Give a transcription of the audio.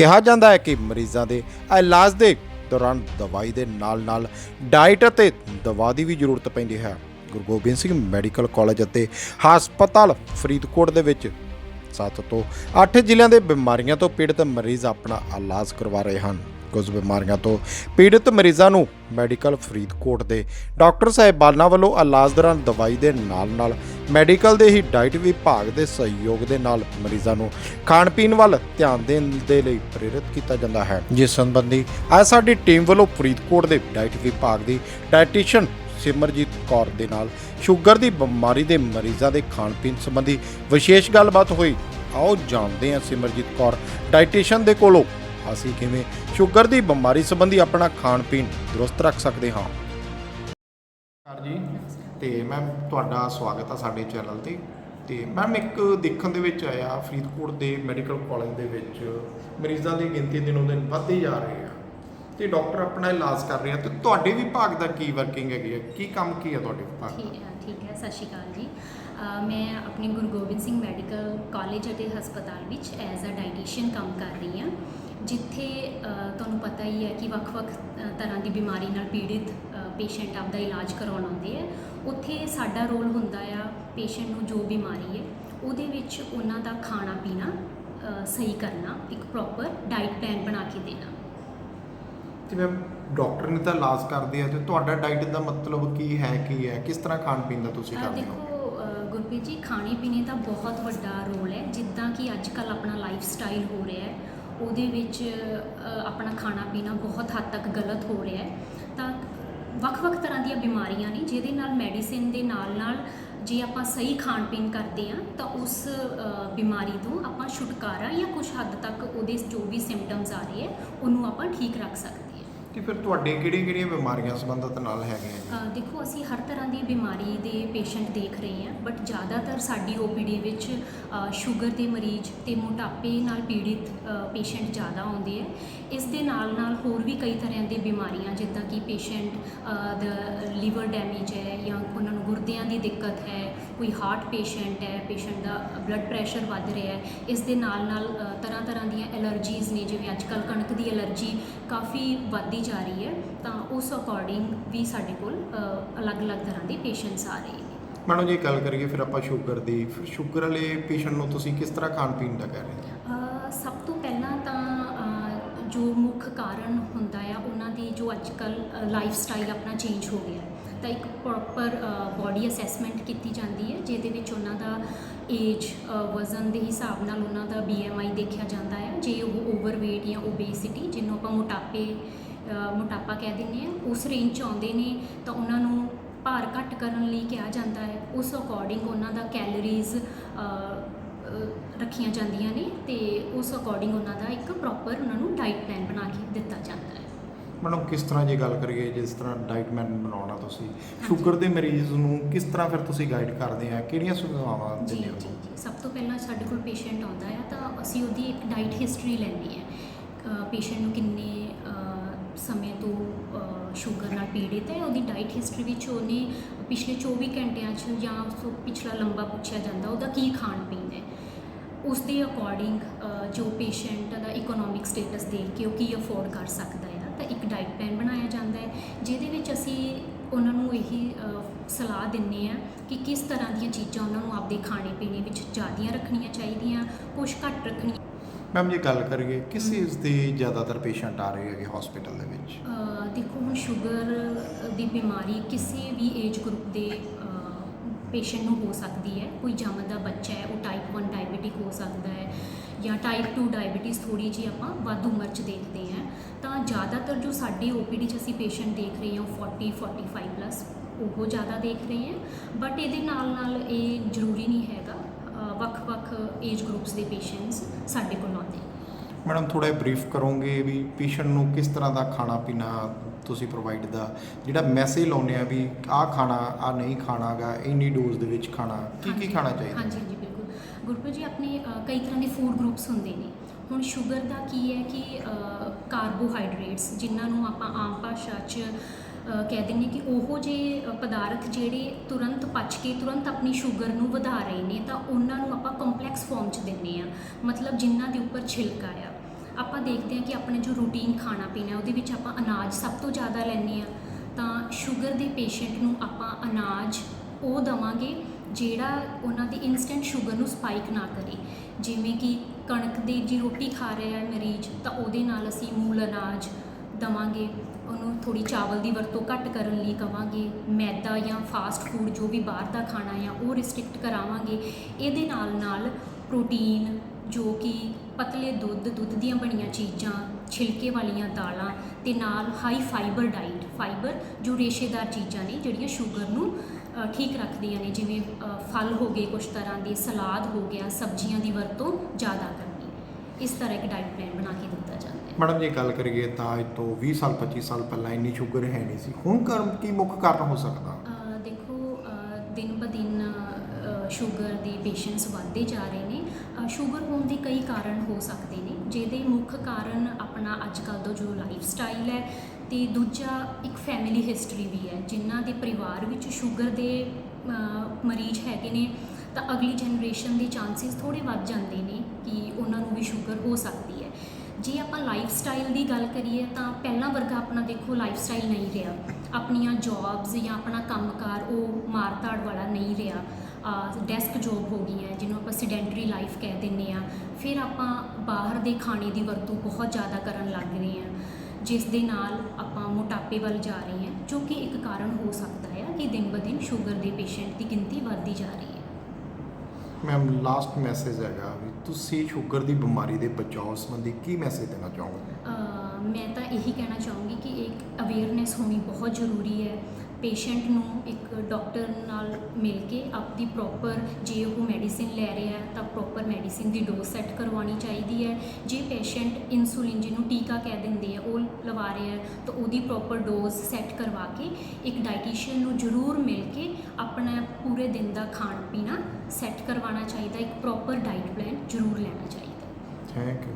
ਕਿਹਾ ਜਾਂਦਾ ਹੈ ਕਿ ਮਰੀਜ਼ਾਂ ਦੇ ਇਲਾਜ ਦੇ ਦੌਰਾਨ ਦਵਾਈ ਦੇ ਨਾਲ-ਨਾਲ ਡਾਈਟ ਅਤੇ ਦਵਾ ਦੀ ਵੀ ਜ਼ਰੂਰਤ ਪੈਂਦੀ ਹੈ। ਗੁਰੂ ਗੋਬਿੰਦ ਸਿੰਘ ਮੈਡੀਕਲ ਕਾਲਜ ਅਤੇ ਹਸਪਤਾਲ ਫਰੀਦਕੋਟ ਦੇ ਵਿੱਚ 7 ਤੋਂ 8 ਜ਼ਿਲ੍ਹਿਆਂ ਦੇ ਬਿਮਾਰੀਆਂ ਤੋਂ ਪੀੜਤ ਮਰੀਜ਼ ਆਪਣਾ ਇਲਾਜ ਕਰਵਾ ਰਹੇ ਹਨ। ਕੁਝ ਬਿਮਾਰੀਆਂ ਤੋਂ ਪੀੜਤ ਮਰੀਜ਼ਾਂ ਨੂੰ ਮੈਡੀਕਲ ਫਰੀਦਕੋਟ ਦੇ। ਡਾਕਟਰ ਸਾਹਿਬਾਨਾਂ ਵੱਲੋਂ ਇਲਾਜ ਦੌਰਾਨ ਦਵਾਈ ਦੇ ਨਾਲ-ਨਾਲ ਮੈਡੀਕਲ ਦੇ ਹੀ ਡਾਈਟ ਵਿਭਾਗ ਦੇ ਸਹਿਯੋਗ ਦੇ ਨਾਲ ਮਰੀਜ਼ਾਂ ਨੂੰ ਖਾਣ ਪੀਣ ਵੱਲ ਧਿਆਨ ਦੇਣ ਦੇ ਲਈ ਪ੍ਰੇਰਿਤ ਕੀਤਾ ਜਾਂਦਾ ਹੈ। ਜਿਸ ਸੰਬੰਧੀ ਅੱਜ ਸਾਡੀ ਟੀਮ ਵੱਲੋਂ ਫਰੀਦਕੋਟ ਦੇ ਡਾਈਟ ਵਿਭਾਗ ਦੀ ਡਾਈਟੀਸ਼ੀਅਨ ਸਿਮਰਜੀਤ ਕੌਰ ਦੇ ਨਾਲ ਸ਼ੂਗਰ ਦੀ ਬਿਮਾਰੀ ਦੇ ਮਰੀਜ਼ਾਂ ਦੇ ਖਾਣ ਪੀਣ ਸੰਬੰਧੀ ਵਿਸ਼ੇਸ਼ ਗੱਲਬਾਤ ਹੋਈ। ਆਓ ਜਾਣਦੇ ਹਾਂ ਸਿਮਰਜੀਤ ਕੌਰ ਡਾਈਟੀਸ਼ੀਅਨ ਦੇ ਕੋਲੋਂ ਅਸੀਂ ਕਿਵੇਂ ਸ਼ੂਗਰ ਦੀ ਬਿਮਾਰੀ ਸੰਬੰਧੀ ਆਪਣਾ ਖਾਣ ਪੀਣ ਦਰੁਸਤ ਰੱਖ ਸਕਦੇ ਹਾਂ। ਸਰ ਜੀ, ਤੇ ਮੈਮ ਤੁਹਾਡਾ ਸਵਾਗਤ ਆ ਸਾਡੇ ਚੈਨਲ ਤੇ। ਤੇ ਮੈਮ ਇੱਕ ਦੇਖਣ ਦੇ ਵਿੱਚ ਆਇਆ, ਫਰੀਦਕੋਟ ਦੇ ਮੈਡੀਕਲ ਕਾਲਜ ਦੇ ਵਿੱਚ ਮਰੀਜ਼ਾਂ ਦੀ ਗਿਣਤੀ ਦਿਨੋਂ ਦਿਨ ਵੱਧਦੀ ਜਾ ਰਹੀ ਹੈ। ਤੇ ਡਾਕਟਰ ਆਪਣਾ ਇਲਾਜ ਕਰ ਰਿਹਾ ਆ ਤੇ ਤੁਹਾਡੇ ਵਿਭਾਗ ਦਾ ਕੀ ਵਰਕਿੰਗ ਹੈਗੀ ਹੈ ਕੀ ਕੰਮ ਕੀ ਹੈ ਤੁਹਾਡੇ ਵਿਭਾਗ ਦਾ? ਠੀਕ ਹੈ ਠੀਕ ਹੈ ਸਤਿ ਸ਼੍ਰੀ ਅਕਾਲ ਜੀ। ਅ, ਮੈਂ ਆਪਣੇ ਗੁਰੂ ਗੋਬਿੰਦ ਸਿੰਘ ਮੈਡੀਕਲ ਕਾਲਜ ਅਤੇ ਹਸਪਤਾਲ ਵਿੱਚ ਐਜ਼ ਅ ਡਾਈਟੀਸ਼ੀਅਨ ਕੰਮ ਕਰ ਰਹੀ ਹਾਂ ਜਿੱਥੇ ਅ, ਤੁਹਾਨੂੰ ਪਤਾ ਹੀ ਹੈ ਕਿ ਵੱਖ-ਵੱਖ ਅ, ਤਰ੍ਹਾਂ ਦੀ ਬਿਮਾਰੀ ਨਾਲ ਪੀੜਿਤ ਪੇਸ਼ੈਂਟ ਆਪਦਾ ਇਲਾਜ ਕਰਵਾਉਣ ਆਉਂਦੇ ਹੈ ਉੱਥੇ ਸਾਡਾ ਰੋਲ ਹੁੰਦਾ ਆ ਪੇਸ਼ੈਂਟ ਨੂੰ ਜੋ ਬਿਮਾਰੀ ਹੈ ਉਹਦੇ ਵਿੱਚ ਉਹਨਾਂ ਦਾ ਖਾਣਾ ਪੀਣਾ ਅ, ਸਹੀ ਕਰਨਾ ਇੱਕ ਪ੍ਰੋਪਰ ਡਾਈਟ ਪਲਾਨ ਬਣਾ ਕੇ ਦੇਣਾ। ਮੈਮ ਡਾਕਟਰ ਨੇ ਤਾਂ ਇਲਾਜ ਕਰਦੇ ਆ ਤੇ ਤੁਹਾਡਾ ਡਾਈਟ ਦਾ ਮਤਲਬ ਕੀ ਹੈ ਕੀ ਹੈ? ਕਿਸ ਤਰ੍ਹਾਂ ਖਾਣ ਪੀਣ ਦਾ ਤੁਸੀਂ ਕਰਦੇ ਹੋ? ਦੇਖੋ ਅ, ਗੁਰਪ੍ਰੀਤ ਜੀ ਖਾਣੇ ਪੀਣੇ ਦਾ ਬਹੁਤ ਵੱਡਾ ਰੋਲ ਹੈ। ਜਿੱਦਾਂ ਕਿ ਅੱਜ ਕੱਲ ਆਪਣਾ ਲਾਈਫ ਸਟਾਈਲ ਹੋ ਰਿਹਾ ਹੈ ਉਹਦੇ ਵਿੱਚ ਅ, ਆਪਣਾ ਖਾਣਾ ਪੀਣਾ ਬਹੁਤ ਹੱਦ ਤੱਕ ਗਲਤ ਹੋ ਰਿਹਾ ਹੈ। ਤਾਂ ਵੱਖ-ਵੱਖ ਤਰ੍ਹਾਂ ਦੀਆਂ ਬਿਮਾਰੀਆਂ ਨੇ ਜਿਹਦੇ ਨਾਲ ਮੈਡੀਸਿਨ ਦੇ ਨਾਲ-ਨਾਲ ਜੇ ਆਪਾਂ ਸਹੀ ਖਾਣ ਪੀਣ ਕਰਦੇ ਆ ਤਾਂ ਉਸ ਅ, ਬਿਮਾਰੀ ਤੋਂ ਆਪਾਂ ਛੁਟਕਾਰਾ ਜਾਂ ਕੁਝ ਹੱਦ ਤੱਕ ਉਹਦੇ ਜੋ ਵੀ ਸਿੰਪਟਮਸ ਆ ਰਹੇ ਹੈ ਉਹਨੂੰ ਆਪਾਂ ਠੀਕ ਰੱਖ ਸਕਦੇ ਹਾਂ। ਕਿ ਫਿਰ ਤੁਹਾਡੇ ਕਿਹੜੀਆਂ ਕਿਹੜੀਆਂ ਬਿਮਾਰੀਆਂ ਸੰਬੰਧਿਤ ਨਾਲ ਹੈਗੇ ਆ ਅ, ਦੇਖੋ ਅਸੀਂ ਹਰ ਤਰ੍ਹਾਂ ਦੀ ਬਿਮਾਰੀ ਦੇ ਪੇਸ਼ੈਂਟ ਦੇਖ ਰਹੇ ਹਾਂ ਬਟ ਜ਼ਿਆਦਾਤਰ ਸਾਡੀ ਓਪੀਡੀ ਵਿੱਚ ਸ਼ੂਗਰ ਦੇ ਮਰੀਜ਼ ਤੇ ਮੋਟਾਪੇ ਨਾਲ ਪੀੜਿਤ ਪੇਸ਼ੈਂਟ ਜ਼ਿਆਦਾ ਆਉਂਦੇ ਹੈ ਇਸ ਦੇ ਨਾਲ ਨਾਲ ਹੋਰ ਵੀ ਕਈ ਤਰ੍ਹਾਂ ਦੀ ਬਿਮਾਰੀਆਂ ਜਿੱਦਾਂ ਕਿ ਪੇਸ਼ੈਂਟ ਦਾ ਲੀਵਰ ਡੈਮੇਜ ਹੈ ਜਾਂ ਉਹਨਾਂ ਨੂੰ ਗੁਰਦਿਆਂ ਦੀ ਦਿੱਕਤ ਹੈ ਕੋਈ ਹਾਰਟ ਪੇਸ਼ੈਂਟ ਹੈ ਪੇਸ਼ੈਂਟ ਦਾ ਬਲੱਡ ਪ੍ਰੈਸ਼ਰ ਵੱਧ ਰਿਹਾ ਹੈ ਇਸ ਦੇ ਨਾਲ ਨਾਲ ਤਰ੍ਹਾਂ ਤਰ੍ਹਾਂ ਦੀਆਂ ਐਲਰਜੀਜ਼ ਨੇ ਜਿਵੇਂ ਅੱਜ ਕੱਲ ਕਣਕ ਦੀ ਐਲਰਜੀ ਕਾਫੀ ਵੱਧਦੀ ਜਾ ਰਹੀ ਹੈ ਤਾਂ ਉਸ ਅਕੋਰਡਿੰਗ ਵੀ ਸਾਡੇ ਕੋਲ ਅਲੱਗ-ਅਲੱਗ ਤਰ੍ਹਾਂ ਦੇ ਪੇਸ਼ੈਂਟਸ ਆ ਰਹੇ ਨੇ। ਮੈਡਮ ਜੇ ਗੱਲ ਕਰੀਏ ਫਿਰ ਆਪਾਂ ਸ਼ੂਗਰ ਦੀ ਫਿਰ ਸ਼ੂਗਰ ਵਾਲੇ ਪੇਸ਼ੈਂਟ ਨੂੰ ਤੁਸੀਂ ਕਿਸ ਤਰ੍ਹਾਂ ਖਾਣ ਪੀਣ ਦਾ ਕਹਿ ਰਹੇ ਹੋ? ਸਭ ਤੋਂ ਪਹਿਲਾਂ ਤਾਂ ਜੋ ਮੁੱਖ ਕਾਰਨ ਹੁੰਦਾ ਆ, ਉਹਨਾਂ ਦੀ ਜੋ ਅੱਜ ਕੱਲ ਲਾਈਫ ਸਟਾਈਲ ਆਪਣਾ ਚੇਂਜ ਹੋ ਗਿਆ ਤਾਂ ਇੱਕ ਪ੍ਰੋਪਰ ਬਾਡੀ ਅਸੈਸਮੈਂਟ ਕੀਤੀ ਜਾਂਦੀ ਹੈ, ਜਿਹਦੇ ਵਿੱਚ ਉਹਨਾਂ ਦਾ ਏਜ ਵਜ਼ਨ ਦੇ ਹਿਸਾਬ ਨਾਲ ਉਹਨਾਂ ਦਾ BMI ਦੇਖਿਆ ਜਾਂਦਾ ਹੈ। ਜੇ ਉਹ ਓਵਰਵੇਟ ਜਾਂ ਓਬੇਸਿਟੀ ਜਿਹਨੂੰ ਆਪਾਂ ਮੋਟਾਪੇ ਮੋਟਾਪਾ ਕਹਿ ਦਿੰਦੇ ਆ ਉਸ ਰੇਂਜ 'ਚ ਆਉਂਦੇ ਨੇ, ਤਾਂ ਉਹਨਾਂ ਨੂੰ ਭਾਰ ਘੱਟ ਕਰਨ ਲਈ ਕਿਹਾ ਜਾਂਦਾ ਹੈ। ਉਸ ਅਕੋਰਡਿੰਗ ਉਹਨਾਂ ਦਾ ਕੈਲਰੀਜ਼ ਰੱਖੀਆਂ ਜਾਂਦੀਆਂ ਨੇ ਤੇ ਉਸ ਅਕੋਰਡਿੰਗ ਉਹਨਾਂ ਦਾ ਇੱਕ ਪ੍ਰੋਪਰ ਉਹਨਾਂ ਨੂੰ ਡਾਈਟ ਪਲਾਨ ਬਣਾ ਕੇ ਦਿੱਤਾ ਜਾਂਦਾ ਹੈ। ਮੈਡਮ ਕਿਸ ਤਰ੍ਹਾਂ ਜੇ ਗੱਲ ਕਰੀਏ ਜਿਸ ਤਰ੍ਹਾਂ ਡਾਈਟ ਮੈਨ ਬਣਾਉਣਾ ਤੁਸੀਂ ਸ਼ੂਗਰ ਦੇ ਮਰੀਜ਼ ਨੂੰ ਕਿਸ ਤਰ੍ਹਾਂ ਫਿਰ ਤੁਸੀਂ ਗਾਈਡ ਕਰਦੇ ਆ? ਕਿਹੜੀਆਂ ਸੁਝਾਵਾਂ ਜੀ ਦਿੰਦੇ ਹੋ? ਸਭ ਤੋਂ ਪਹਿਲਾਂ ਸਾਡੇ ਕੋਲ ਪੇਸ਼ੈਂਟ ਆਉਂਦਾ ਹੈ ਤਾਂ ਅਸੀਂ ਉਹਦੀ ਇੱਕ ਡਾਈਟ ਹਿਸਟਰੀ ਲੈਂਦੇ ਹੈ ਪੇਸ਼ੈਂਟ ਨੂੰ ਕਿੰਨੇ ਸਮੇਂ ਤੋਂ ਸ਼ੂਗਰ ਨਾਲ ਪੀੜਿਤ ਹੈ ਉਹਦੀ ਡਾਈਟ ਹਿਸਟਰੀ ਵਿੱਚ ਉਹਨੇ ਪਿਛਲੇ 24 ਘੰਟਿਆਂ 'ਚ ਜਾਂ ਉਸ ਤੋਂ ਪਿਛਲਾ ਲੰਬਾ ਪੁੱਛਿਆ ਜਾਂਦਾ ਉਹਦਾ ਕੀ ਖਾਣ ਪੀਣ ਹੈ। ਉਸ ਦੇ ਅਕੋਰਡਿੰਗ ਜੋ ਪੇਸ਼ੈਂਟ ਦਾ ਇਕਨੋਮਿਕ ਸਟੇਟਸ ਦੇਖ ਕੇ ਉਹ ਕੀ ਅਫੋਰਡ ਕਰ ਸਕਦਾ ਹੈ ਤਾਂ ਇੱਕ ਡਾਈਟ ਪਲਾਨ ਬਣਾਇਆ ਜਾਂਦਾ ਹੈ ਜਿਹਦੇ ਵਿੱਚ ਅਸੀਂ ਉਹਨਾਂ ਨੂੰ ਇਹੀ ਸਲਾਹ ਦਿੰਨੇ ਆ ਕਿ ਕਿਸ ਤਰ੍ਹਾਂ ਦੀਆਂ ਚੀਜ਼ਾਂ ਉਹਨਾਂ ਨੂੰ ਆਪਦੇ ਖਾਣੇ ਪੀਣੇ ਵਿੱਚ ਜ਼ਿਆਦੀਆਂ ਰੱਖਣੀਆਂ ਚਾਹੀਦੀਆਂ ਕੁਝ ਘੱਟ ਰੱਖਣੀਆਂ ਮੈਮ ਜੇ ਗੱਲ ਕਰੀਏ ਕਿਸ ਚੀਜ਼ ਦੇ ਜ਼ਿਆਦਾਤਰ ਪੇਸ਼ੈਂਟ ਆ ਰਹੇ ਹੈਗੇ ਹਸਪੀਟਲ ਦੇ ਵਿੱਚ? ਦੇਖੋ ਹੁਣ ਸ਼ੂਗਰ ਦੀ ਬਿਮਾਰੀ ਕਿਸੇ ਵੀ ਏਜ ਗਰੁੱਪ ਦੇ ਪੇਸ਼ੈਂਟ ਨੂੰ ਹੋ ਸਕਦੀ ਹੈ। ਕੋਈ ਜੰਮਦਾ ਬੱਚਾ ਹੈ, ਉਹ ਟਾਈਪ 1 ਡਾਇਬੀਟਿਕ ਹੋ ਸਕਦਾ ਹੈ ਜਾਂ ਟਾਈਪ 2 ਡਾਇਬੀਟਿਸ ਥੋੜੀ ਜਿਹੀ ਆਪਾਂ ਵੱਧ ਉਮਰ 'ਚ ਦੇਖਦੇ ਹਾਂ। ਤਾਂ ਜ਼ਿਆਦਾਤਰ ਜੋ ਸਾਡੀ ਓਪੀਡੀ 'ਚ ਅਸੀਂ ਪੇਸ਼ੈਂਟ ਦੇਖ ਰਹੇ ਹਾਂ, ਉਹ 40 45 ਪਲੱਸ ਉਹ ਜ਼ਿਆਦਾ ਦੇਖ ਰਹੇ ਹਾਂ। ਬਟ ਇਹਦੇ ਨਾਲ ਨਾਲ ਇਹ ਜ਼ਰੂਰੀ ਨਹੀਂ ਹੈਗਾ। ਵੱਖ-ਵੱਖ ਏਜ ਗਰੁੱਪਸ ਦੇ ਪੇਸ਼ੈਂਟਸ ਸਾਡੇ ਕੋਲ ਆਉਂਦੇ। ਨੇ ਮੈਡਮ ਥੋੜਾ ਬਰੀਫ ਕਰੋਗੇ ਵੀ ਪੇਸ਼ੈਂਟ ਨੂੰ ਕਿਸ ਤਰ੍ਹਾਂ ਦਾ ਖਾਣਾ ਪੀਣਾ ਤੁਸੀਂ ਪ੍ਰੋਵਾਈਡ ਦਾ ਜਿਹੜਾ ਮੈਸੇਜ ਲਾਉਂਦੇ ਆ ਵੀ ਆਹ ਖਾਣਾ ਆ ਨਹੀਂ ਖਾਣਾਗਾ ਇੰਨੀ ਡੋਜ਼ ਦੇ ਵਿੱਚ ਖਾਣਾ ਕੀ ਕੀ ਖਾਣਾ ਚਾਹੀਦਾ? ਹਾਂਜੀ ਹਾਂਜੀ ਬਿਲਕੁਲ। ਗੁਰਪ੍ਰੀਤ ਜੀ ਆਪਣੇ ਕਈ ਤਰ੍ਹਾਂ ਦੇ ਫੂਡ ਗਰੁੱਪਸ ਹੁੰਦੇ ਨੇ। ਹੁਣ ਸ਼ੂਗਰ ਦਾ ਕੀ ਹੈ ਕਿ ਕਾਰਬੋਹਾਈਡਰੇਟਸ ਜਿਨ੍ਹਾਂ ਨੂੰ ਆਪਾਂ ਆਮ ਭਾਸ਼ਾ 'ਚ ਕਹਿ ਦਿੰਦੇ ਕਿ ਉਹ ਜੇ ਪਦਾਰਥ ਜਿਹੜੇ ਤੁਰੰਤ ਪਚ ਕੇ ਤੁਰੰਤ ਆਪਣੀ ਸ਼ੂਗਰ ਨੂੰ ਵਧਾ ਰਹੇ ਨੇ ਤਾਂ ਉਹਨਾਂ ਨੂੰ ਆਪਾਂ ਕੰਪਲੈਕਸ ਫਾਰਮ 'ਚ ਦਿੰਨੇ ਆ ਮਤਲਬ ਜਿਨ੍ਹਾਂ ਦੇ ਉੱਪਰ ਛਿਲਕਾ ਆ। ਆਪਾਂ ਦੇਖਦੇ ਹਾਂ ਕਿ ਆਪਣੇ ਜੋ ਰੂਟੀਨ ਖਾਣਾ ਪੀਣਾ, ਉਹਦੇ ਵਿੱਚ ਆਪਾਂ ਅਨਾਜ ਸਭ ਤੋਂ ਜ਼ਿਆਦਾ ਲੈਂਦੇ ਆ ਤਾਂ ਸ਼ੂਗਰ ਦੇ ਪੇਸ਼ੈਂਟ ਨੂੰ ਆਪਾਂ ਅਨਾਜ ਉਹ ਦਵਾਂਗੇ ਜਿਹੜਾ ਉਹਨਾਂ ਦੀ ਇਨਸਟੈਂਟ ਸ਼ੂਗਰ ਨੂੰ ਸਪਾਈਕ ਨਾ ਕਰੇ। ਜਿਵੇਂ ਕਿ ਕਣਕ ਦੀ ਜੀ ਰੋਟੀ ਖਾ ਰਿਹਾ ਹੈ ਮਰੀਜ਼, ਤਾਂ ਉਹਦੇ ਨਾਲ ਅਸੀਂ ਮੂਲ ਅਨਾਜ ਦਵਾਂਗੇ। ਉਹਨੂੰ ਥੋੜੀ ਚਾਵਲ ਦੀ ਵਰਤੋਂ ਘੱਟ ਕਰਨ ਲਈ ਕਵਾਂਗੇ। ਮੈਦਾ ਜਾਂ ਫਾਸਟ ਫੂਡ ਜੋ ਵੀ ਬਾਹਰ ਦਾ ਖਾਣਾ ਆ, ਉਹ ਰਿਸਟ੍ਰਿਕਟ ਕਰਾਵਾਂਗੇ। ਇਹਦੇ ਨਾਲ ਨਾਲ ਪ੍ਰੋਟੀਨ ਜੋ ਕਿ ਪਤਲੇ ਦੁੱਧ ਦੁੱਧ ਦੀਆਂ ਬਣੀਆਂ ਚੀਜ਼ਾਂ ਛਿਲਕੇ ਵਾਲੀਆਂ ਦਾਲਾਂ ਤੇ ਨਾਲ ਹਾਈ ਫਾਈਬਰ ਡਾਈਟ ਫਾਈਬਰ ਜੋ ਰੇਸ਼ੇਦਾਰ ਚੀਜ਼ਾਂ ਨੇ ਜਿਹੜੀਆਂ ਸ਼ੂਗਰ ਨੂੰ ਠੀਕ ਰੱਖਦੀਆਂ ਨੇ ਜਿਵੇਂ ਫਲ ਹੋ ਗਏ ਕੁਝ ਤਰ੍ਹਾਂ ਦੇ ਸਲਾਦ ਹੋ ਗਿਆ ਸਬਜ਼ੀਆਂ ਦੀ ਵਰਤੋਂ ਜ਼ਿਆਦਾ ਕਰਨੀ। ਇਸ ਤਰ੍ਹਾਂ ਇੱਕ ਡਾਈਟ ਪਲਾਨ ਬਣਾ ਕੇ ਦਿੱਤਾ ਜਾਂਦਾ ਹੈ। ਮੈਡਮ ਜੇ ਗੱਲ ਕਰੀਏ ਤਾਂ ਅੱਜ ਤੋਂ 20 ਸਾਲ 25 ਸਾਲ ਪਹਿਲਾਂ ਇੰਨੀ ਸ਼ੂਗਰ ਹੈ ਨਹੀਂ ਸੀ। ਹੁਣ ਕਾਰਨ ਕੀ ਮੁੱਖ ਕਾਰਨ ਹੋ ਸਕਦਾ? ਦੇਖੋ ਦਿਨ ਬ ਦਿਨ ਸ਼ੂਗਰ ਦੇ ਪੇਸ਼ੈਂਟਸ ਵੱਧਦੇ ਜਾ ਰਹੇ ਨੇ। ਸ਼ੂਗਰ ਹੋਣ ਦੇ ਕਈ ਕਾਰਨ ਹੋ ਸਕਦੇ ਨੇ, ਜਿਹਦੇ ਮੁੱਖ ਕਾਰਨ ਆਪਣਾ ਅੱਜ ਕੱਲ੍ਹ ਦਾ ਜੋ ਲਾਈਫ ਸਟਾਈਲ ਹੈ ਤੇ ਦੂਜਾ ਇੱਕ ਫੈਮਿਲੀ ਹਿਸਟਰੀ ਵੀ ਹੈ, ਜਿਨ੍ਹਾਂ ਦੇ ਪਰਿਵਾਰ ਵਿੱਚ ਸ਼ੂਗਰ ਦੇ ਮਰੀਜ਼ ਹੈਗੇ ਨੇ, ਤਾਂ ਅਗਲੀ ਜਨਰੇਸ਼ਨ ਦੇ ਚਾਂਸਸ ਥੋੜੇ ਵੱਧ ਜਾਂਦੇ ਨੇ ਕਿ ਉਹਨਾਂ ਨੂੰ ਵੀ ਸ਼ੂਗਰ ਹੋ ਸਕਦੀ ਹੈ। ਜੇ ਆਪਾਂ ਲਾਈਫ ਸਟਾਈਲ ਦੀ ਗੱਲ ਕਰੀਏ, ਤਾਂ ਪਹਿਲਾਂ ਵਰਗਾ ਆਪਣਾ ਦੇਖੋ ਲਾਈਫ ਸਟਾਈਲ ਨਹੀਂ ਰਿਹਾ। ਆਪਣੀਆਂ ਜੌਬਸ ਜਾਂ ਆਪਣਾ ਕੰਮਕਾਰ ਉਹ ਮਾਰਤਾੜ ਵਾਲਾ ਨਹੀਂ ਰਿਹਾ। ਡੈਸਕ ਜੌਬ ਹੋ ਗਈ ਹੈ ਜਿਹਨੂੰ ਆਪਾਂ ਸਿਡੈਂਟਰੀ ਲਾਈਫ ਕਹਿ ਦਿੰਦੇ ਆ ਫਿਰ ਆਪਾਂ ਬਾਹਰ ਦੇ ਖਾਣੇ ਦੀ ਵਰਤੋਂ ਬਹੁਤ ਜ਼ਿਆਦਾ ਕਰਨ ਲੱਗ ਰਹੇ ਹਾਂ। ਜਿਸ ਦੇ ਨਾਲ ਆਪਾਂ ਮੋਟਾਪੇ ਵੱਲ ਜਾ ਰਹੇ ਹਾਂ ਜੋ ਕਿ ਇੱਕ ਕਾਰਨ ਹੋ ਸਕਦਾ ਹੈ ਕਿ ਦਿਨ ਬ ਦਿਨ ਸ਼ੂਗਰ ਦੇ ਪੇਸ਼ੈਂਟ ਦੀ ਗਿਣਤੀ ਵੱਧਦੀ ਜਾ ਰਹੀ ਹੈ। ਮੈਮ ਲਾਸਟ ਮੈਸੇਜ ਹੈਗਾ ਵੀ ਤੁਸੀਂ ਸ਼ੂਗਰ ਦੀ ਬਿਮਾਰੀ ਦੇ ਬਚਾਓ ਸੰਬੰਧੀ ਕੀ ਮੈਸੇਜ ਦੇਣਾ ਚਾਹੋਗੇ? ਮੈਂ ਤਾਂ ਇਹੀ ਕਹਿਣਾ ਚਾਹੂੰਗੀ ਕਿ ਇੱਕ ਅਵੇਅਰਨੈਸ ਹੋਣੀ ਬਹੁਤ ਜ਼ਰੂਰੀ ਹੈ। ਪੇਸ਼ੈਂਟ ਨੂੰ ਇੱਕ ਡਾਕਟਰ ਨਾਲ ਮਿਲ ਕੇ ਆਪਦੀ ਪ੍ਰੋਪਰ ਜੇ ਉਹ ਮੈਡੀਸਿਨ ਲੈ ਰਿਹਾ ਹੈ, ਤਾਂ ਪ੍ਰੋਪਰ ਮੈਡੀਸਿਨ ਦੀ ਡੋਜ਼ ਸੈੱਟ ਕਰਵਾਉਣੀ ਚਾਹੀਦੀ ਹੈ। ਜੇ ਪੇਸ਼ੈਂਟ ਇਨਸੂਲਿਨ ਜਿਹਨੂੰ ਟੀਕਾ ਕਹਿ ਦਿੰਦੇ ਆ, ਉਹ ਲਵਾ ਰਿਹਾ ਹੈ, ਤਾਂ ਉਹਦੀ ਪ੍ਰੋਪਰ ਡੋਜ਼ ਸੈੱਟ ਕਰਵਾ ਕੇ ਇੱਕ ਡਾਈਟੀਸ਼ੀਅਨ ਨੂੰ ਜ਼ਰੂਰ ਮਿਲ ਕੇ ਆਪਣਾ ਪੂਰੇ ਦਿਨ ਦਾ ਖਾਣ ਪੀਣਾ ਸੈੱਟ ਕਰਵਾਉਣਾ ਚਾਹੀਦਾ, ਇੱਕ ਪ੍ਰੋਪਰ ਡਾਈਟ ਪਲਾਨ ਜ਼ਰੂਰ ਲੈਣਾ ਚਾਹੀਦਾ। Thank you